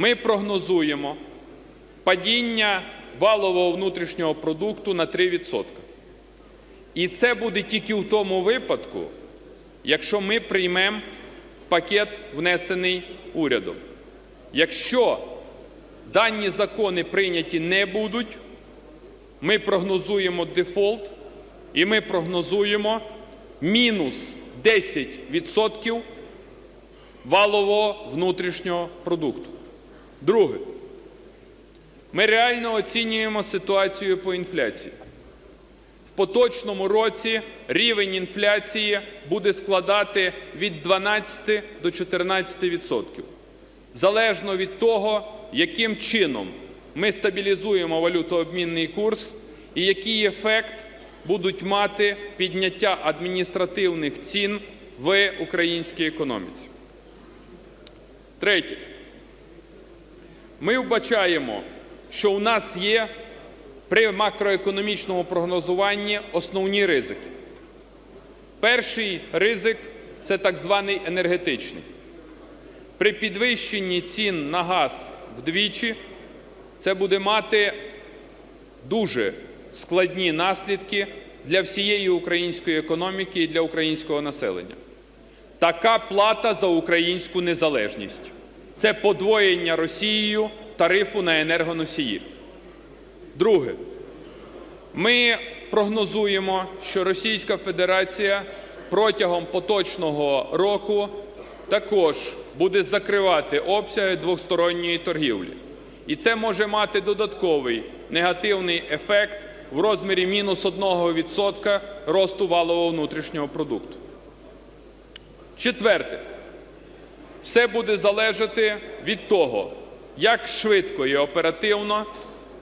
ми прогнозуємо падіння валового внутрішнього продукту на 3%. І це буде тільки в тому випадку, якщо ми приймемо пакет, внесений урядом. Якщо дані закони прийняті не будуть, ми прогнозуємо дефолт і ми прогнозуємо мінус 10% валового внутрішнього продукту. Друге, ми реально оцінюємо ситуацію по інфляції. В поточному році рівень інфляції буде складати від 12 до 14%. Залежно від того, яким чином ми стабілізуємо валютообмінний курс і який ефект будуть мати підняття адміністративних цін в українській економіці. Третє. Ми вбачаємо, що у нас є при макроекономічному прогнозуванні основні ризики. Перший ризик це так званий енергетичний. При підвищенні цін на газ вдвічі це буде мати дуже складні наслідки для всієї української економіки і для українського населення. Така плата за українську незалежність це подвоєння Росією тарифу на енергоносії. Друге, ми прогнозуємо, що Російська Федерація протягом поточного року також буде закривати обсяги двосторонньої торгівлі. І це може мати додатковий негативний ефект в розмірі мінус 1% росту валового внутрішнього продукту. Четверте, все буде залежати від того, як швидко і оперативно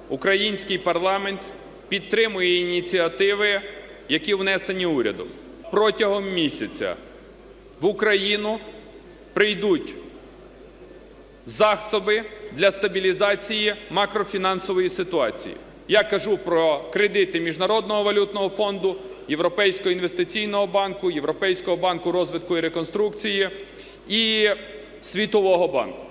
український парламент підтримує ініціативи, які внесені урядом. Протягом місяця в Україну прийдуть засоби для стабілізації макрофінансової ситуації. Я кажу про кредити Міжнародного валютного фонду, Європейського інвестиційного банку, Європейського банку розвитку і реконструкції і Світового банку.